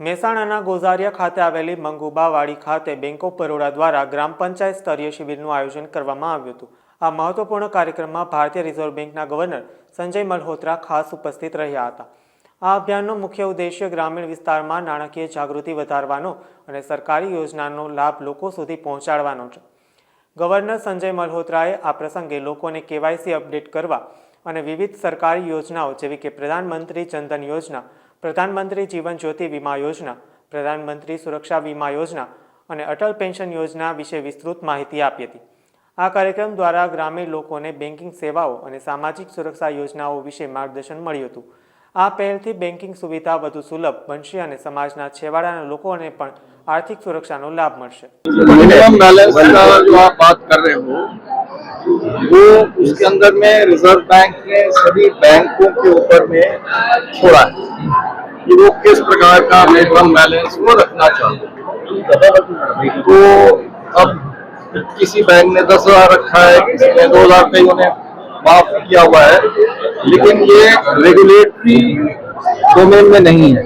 મહેસાણાના ગોઝારિયા ખાતે આવેલી મંગુબાવાડી ખાતે બેંક ઓફ બરોડા દ્વારા ગ્રામ પંચાયત સ્તરીય શિબિરનું આયોજન કરવામાં આવ્યું હતું. આ મહત્વપૂર્ણ કાર્યક્રમમાં ભારતીય રિઝર્વ બેંકના ગવર્નર સંજય મલ્હોત્રા ખાસ ઉપસ્થિત રહ્યા હતા. આ અભિયાનનો મુખ્ય ઉદ્દેશ્ય ગ્રામીણ વિસ્તારમાં નાણાકીય જાગૃતિ વધારવાનો અને સરકારી યોજનાનો લાભ લોકો સુધી પહોંચાડવાનો છે. ગવર્નર સંજય મલ્હોત્રાએ આ પ્રસંગે લોકોને કેવાયસી અપડેટ કરવા અને વિવિધ સરકારી યોજનાઓ જેવી કે પ્રધાનમંત્રી જનધન યોજના પ્રધાનમંત્રી જીવન જ્યોતિ વીમા યોજના પ્રધાનમંત્રી સુરક્ષા વીમા યોજના અને અટલ પેન્શન યોજના વિશે વિસ્તૃત માહિતી આપી હતી આ કાર્યક્રમ દ્વારા ગ્રામીણ લોકોને બેન્કિંગ સેવાઓ અને સામાજિક સુરક્ષા યોજનાઓ વિશે માર્ગદર્શન મળ્યું હતું આ પહેલથી બેન્કિંગ સુવિધા વધુ સુલભ બનશે અને સમાજના છેવાડાના લોકોને પણ આર્થિક સુરક્ષાનો લાભ મળશે मिनिमम बैलेंस का जो आप बात कर रहे हो वो उसके अंदर में रिजर्व बैंक ने सभी बैंकों के ऊपर में छोड़ा है कि वो किस प्रकार का मिनिमम बैलेंस वो रखना चाहते हैं। तो अब किसी बैंक ने दस हज़ार रखा है, किसी ने दो हज़ार रुपये उन्हें माफ़ किया हुआ है, लेकिन ये रेगुलेटरी डोमेन में नहीं है।